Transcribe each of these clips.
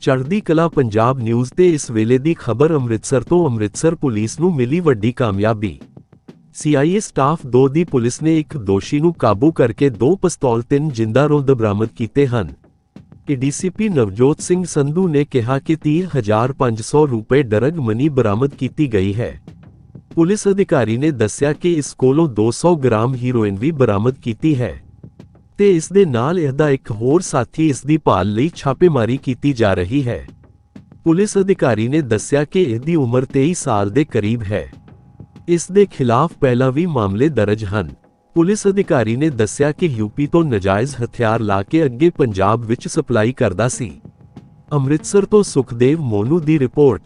ਚੜ੍ਹਦੀ ਕਲਾ ਪੰਜਾਬ ਨਿਊਜ਼ ਤੇ ਇਸ ਵੇਲੇ ਦੀ ਖਬਰ ਅੰਮ੍ਰਿਤਸਰ ਤੋਂ ਅੰਮ੍ਰਿਤਸਰ ਪੁਲਿਸ ਨੂੰ ਮਿਲੀ ਵੱਡੀ ਕਾਮਯਾਬੀ। ਸੀਆਈਏ ਸਟਾਫ 2 ਦੀ ਪੁਲਿਸ ਨੇ ਇੱਕ ਦੋਸ਼ੀ ਨੂੰ ਕਾਬੂ ਕਰਕੇ ਦੋ ਪਿਸਤੌਲ, ਤਿੰਨ ਜਿੰਦਾ ਰੋਂਦ ਬਰਾਮਦ ਕੀਤੇ ਹਨ। ਏਡੀਸੀਪੀ ਨਵਜੋਤ ਸਿੰਘ ਸੰਧੂ ਨੇ ਕਿਹਾ ਕਿ 30500 ਰੁਪਏ ਡਰਗ ਮਨੀ ਬਰਾਮਦ ਕੀਤੀ ਗਈ ਹੈ। ਪੁਲਿਸ ਅਧਿਕਾਰੀ ਨੇ ਦੱਸਿਆ ਕਿ ਇਸ ਕੋਲੋਂ 200 ਗ੍ਰਾਮ ਹੀਰੋਇਨ ਵੀ ਬਰਾਮਦ ਕੀਤੀ ਹੈ। ਤੇ ਇਸ ਦੇ ਨਾਲ ਇਹਦਾ ਇੱਕ ਹੋਰ ਸਾਥੀ ਇਸ ਦੀ ਭਾਲ ਲਈ ਛਾਪੇਮਾਰੀ ਕੀਤੀ ਜਾ ਰਹੀ ਹੈ। ਪੁਲਿਸ ਅਧਿਕਾਰੀ ਨੇ ਦੱਸਿਆ ਕਿ ਇਹਦੀ ਉਮਰ 23 ਸਾਲ ਦੇ ਕਰੀਬ ਹੈ। ਇਸ ਦੇ ਖਿਲਾਫ ਪਹਿਲਾਂ ਵੀ ਮਾਮਲੇ ਦਰਜ ਹਨ। ਪੁਲਿਸ ਅਧਿਕਾਰੀ ਨੇ ਦੱਸਿਆ ਕਿ ਯੂਪੀ ਤੋਂ ਨਜਾਇਜ਼ ਹਥਿਆਰ ਲਾ ਕੇ ਅੱਗੇ ਪੰਜਾਬ ਵਿੱਚ ਸਪਲਾਈ ਕਰਦਾ ਸੀ। ਅੰਮ੍ਰਿਤਸਰ ਤੋਂ ਸੁਖਦੇਵ ਮੋਨੂ ਦੀ ਰਿਪੋਰਟ।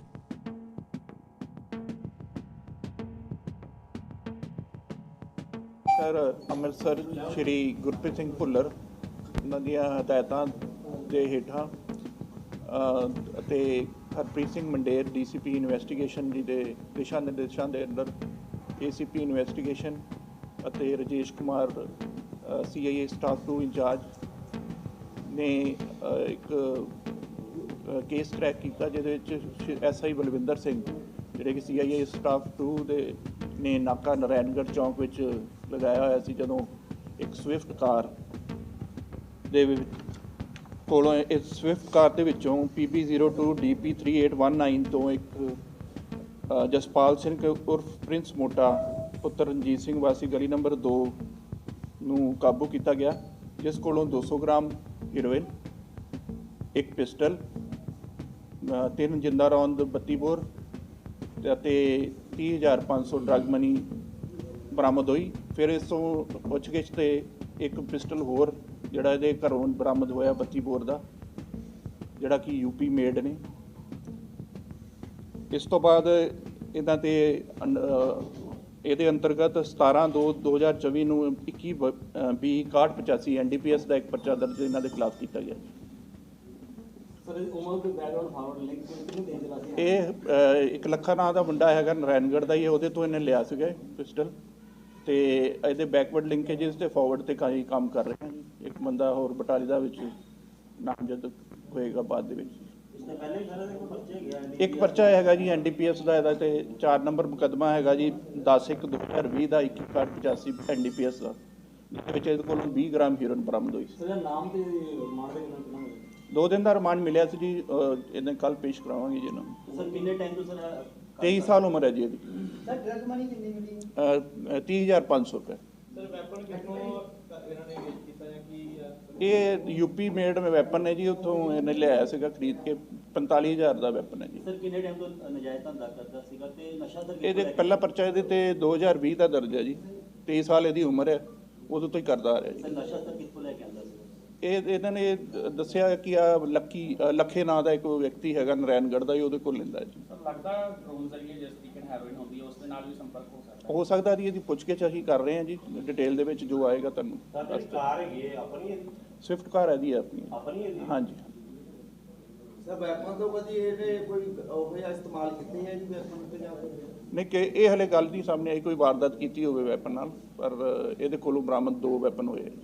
ਸਰ ਅੰਮ੍ਰਿਤਸਰ ਸ਼੍ਰੀ ਗੁਰਪ੍ਰੀਤ ਸਿੰਘ ਭੁੱਲਰ, ਉਹਨਾਂ ਦੀਆਂ ਹਦਾਇਤਾਂ ਦੇ ਹੇਠਾਂ ਅਤੇ ਹਰਪ੍ਰੀਤ ਸਿੰਘ ਮੰਡੇਰ, ਡੀਸੀਪੀ ਇਨਵੈਸਟੀਗੇਸ਼ਨ ਜੀ ਦੇ ਦਿਸ਼ਾ ਨਿਰਦੇਸ਼ਾਂ ਦੇ ਅੰਡਰ ਏਸੀਪੀ ਇਨਵੈਸਟੀਗੇਸ਼ਨ ਅਤੇ Rajesh Kumar CIA staff 2 incharge ਨੇ ਇੱਕ ਕੇਸ ਟਰੈਕ ਕੀਤਾ ਜਿਹਦੇ ਵਿੱਚ ਐਸਆਈ ਬਲਵਿੰਦਰ ਸਿੰਘ, ਜਿਹੜੇ ਕਿ ਸੀਆਈਏ ਸਟਾਫ 2 ਦੇ ਨੇ ਨਾਕਾ ਨਰੈਣਗੜ੍ਹ ਚੌਂਕ ਵਿੱਚ ਲਗਾਇਆ ਹੋਇਆ ਸੀ, ਜਦੋਂ ਇੱਕ ਸਵਿਫਟ ਕਾਰ ਦੇ ਵਿੱਚ ਕੋਲੋਂ ਇਸ ਸਵਿਫਟ ਕਾਰ ਦੇ ਵਿੱਚੋਂ PB02 DP3819 ਤੋਂ ਇੱਕ ਜਸਪਾਲ ਸਿੰਘ ਉਰਫ ਪ੍ਰਿੰਸ ਮੋਟਾ ਪੁੱਤਰ ਰਣਜੀਤ ਸਿੰਘ ਵਾਸੀ ਗਲੀ ਨੰਬਰ 2 ਨੂੰ ਕਾਬੂ ਕੀਤਾ ਗਿਆ, ਜਿਸ ਕੋਲੋਂ 200 ਗ੍ਰਾਮ ਹੀਰੋਇਨ ਇੱਕ ਪਿਸਟਲ ਤਿੰਨ ਜਿੰਦਾ ਰੌਂਦ 32 ਬੋਰ ਅਤੇ 30500 ਡਰਗ ਮਨੀ ਬਰਾਮਦ ਹੋਈ। ਫਿਰ ਇਸ ਤੋਂ ਪੁੱਛਗਿੱਛ ਤੇ ਇੱਕ ਪਿਸਟਲ ਹੋਰ ਜਿਹੜਾ ਇਹਦੇ ਘਰੋਂ ਬਰਾਮਦ ਹੋਇਆ 32 ਬੋਰ ਦਾ ਜਿਹੜਾ ਕਿ ਯੂਪੀ ਮੇਡ ਨੇ। ਇਸ ਤੋਂ ਬਾਅਦ ਇਹਨਾਂ ਤੇ ਅਨ- ਇਹਦੇ ਅੰਤਰਗਤ 17 2 2024 ਨੂੰ 21 ਬ- ਅ, 20 6185 ਐਨਡੀਪੀਐਸ ਦਾ ਇੱਕ ਪਰਚਾ ਦਰਜ ਇਹਨਾਂ ਦੇ ਖਿਲਾਫ ਕੀਤਾ ਗਿਆ। ਇਹ ਇੱਕ ਲੱਖਾ ਨਾਂ ਦਾ ਮੁੰਡਾ ਹੈਗਾ ਨਰੈਣਗੜ੍ਹ ਦਾ ਹੀ ਹੈ, ਉਹਦੇ ਤੋਂ ਇਹਨੇ ਲਿਆ ਸੀਗਾ ਪਿਸਟਲ। ਤੇ ਇਹਦੇ ਬੈਕਵਰਡ ਲਿੰਕੇजेस ਤੇ ਫਾਰਵਰਡ ਤੇ ਕਾਈ ਕੰਮ ਕਰ ਰਹੇ ਇੱਕ ਬੰਦਾ ਹੋਰ ਬਟਾਲੀ ਦਾ ਵਿੱਚ ਨਾਮਜ਼ਦ ਹੋਏਗਾ ਬਾਅਦ ਦੇ ਵਿੱਚ। ਇੱਕ ਪਰਚਾ ਹੈਗਾ ਜੀ ਐਨਡੀਪੀਐਸ ਦਾ ਇਹਦਾ ਤੇ 4 ਨੰਬਰ ਮੁਕੱਦਮਾ ਹੈਗਾ ਜੀ 10 1 2020 ਦਾ 2185 ਐਨਡੀਪੀਐਸ ਦਾ ਜਿਹਦੇ ਵਿੱਚ ਇਹਦੇ ਕੋਲੋਂ 20 ਗ੍ਰਾਮ ਹੀਰੋਇਨ ਬਰਾਮਦ ਹੋਈ ਸੀ। ਸਰ ਨਾਮ ਤੇ ਮਾਰ ਦੇ ਕਿੰਨਾ ਦੋ ਦਿਨ ਦਾ ਰਿਮਾਂਡ ਮਿਲਿਆ ਸੀ ਜੀ ਇਹਨੇ ਕੱਲ ਪੇਸ਼ ਕਰਾਵਾਂਗੇ ਜੀ ਇਹਨਾਂ ਨੂੰ। ਸਰ ਕਿੰਨੇ ਟਾਈਮ ਤੋਂ ਸਰ 23 ਸਾਲ ਉਮਰ ਹੈ ਜੀ ਇਹਦੀ। ਸਰ ਡਰਗ ਮਨੀ ਕਿੰਨੀ ਮਿਲੀ? ਅ, 30500 ਰੁਪਏ। ਸਰ ਵੈਪਨ ਕਿੱਥੋਂ ਇਹਨਾਂ ਨੇ ਵੇਚ ਕੀਤਾ ਜਾਂ ਕੀ ਇਹ ਯੂਪੀ ਮੇਡ ਮੇ ਵੈਪਨ ਹੈ ਜੀ ਉੱਥੋਂ ਇਹਨੇ ਲਿਆਇਆ ਸੀਗਾ ਖਰੀਦ ਕੇ। 45000 ਦਾ ਵੈਪਨ ਹੈ ਜੀ। ਸਰ ਕਿੰਨੇ ਟਾਈਮ ਤੋਂ ਨਜਾਇਜ਼ ਧੰਦਾ ਕਰਦਾ ਸੀਗਾ ਤੇ ਨਸ਼ਾ ਸਰ ਕਿੱਥੋਂ ਇਹਦੇ ਪਹਿਲਾ ਪਰਚਾ ਇਹਦੇ ਤੇ 2020 ਦਾ ਦਰਜ ਹੈ ਜੀ। 23 ਸਾਲ ਇਹਦੀ ਉਮਰ ਹੈ ਉਦੋਂ ਤੋਂ ਹੀ ਕਰਦਾ ਆ ਰਿਹਾ ਜੀ। ਸਰ ਨਸ਼ਾ ਸਰ ਕਿੱਥੋਂ ਲੈ ਕੇ ਆਉਂਦਾ? ਸੀ ਇਹ ਇਹਨਾਂ ਨੇ ਦੱਸਿਆ ਕਿ ਆ ਲੱਕੀ ਲੱਖੇ ਨਾਂ ਦਾ ਇੱਕ ਵਿਅਕਤੀ ਹੈਗਾ ਨਰੈਣਗੜ੍ਹ ਦਾ ਹੀ ਉਹਦੇ ਕੋਲ ਲੈਂਦਾ ਜੀ। ਲੱਗਦਾ ਡਰੋਨ ਜ਼ਰੀਏ ਜਿਸ ਤਰੀਕੇ ਨਾਲ ਹੈਰੋਇਨ ਹੁੰਦੀ ਹੈ ਉਸ ਦੇ ਨਾਲ ਵੀ ਸੰਪਰਕ ਹੋ ਸਕਦਾ ਹੈ? ਹੋ ਸਕਦਾ ਜੀ ਇਹਦੀ ਪੁੱਛਗਿੱਛ ਅਸੀਂ ਕਰ ਰਹੇ ਹਾਂ ਜੀ ਡਿਟੇਲ ਦੇ ਵਿੱਚ ਜੋ ਆਏਗਾ ਤੁਹਾਨੂੰ ਕਾਰ ਹੈਗੀ ਹੈ ਆਪਣੀ ਹੈ ਸਵਿਫਟ ਕਾਰ ਹੈ ਦੀ ਆਪਣੀ ਆਪਣੀ ਹੈ ਜੀ? ਹਾਂਜੀ। ਸਰ ਵੈਪਨ ਤੋਂ ਕਦੀ ਇਹਨੇ ਕੋਈ ਉਹ ਇਸਤੇਮਾਲ ਕੀਤੇ ਹੈ ਜੀ ਵੈਪਨ ਤੇ ਜਾਂ ਨਹੀਂ ਕਿ ਇਹ ਹਲੇ ਗੱਲ ਨਹੀਂ ਸਾਹਮਣੇ ਆਈ ਕੋਈ ਵਾਰਦਾਤ ਕੀਤੀ ਹੋਵੇ ਵੈਪਨ ਨਾਲ ਪਰ ਇਹਦੇ ਕੋਲੋਂ ਬਰਾਮਦ ਦੋ ਵੈਪਨ ਹੋਏ ਜੀ।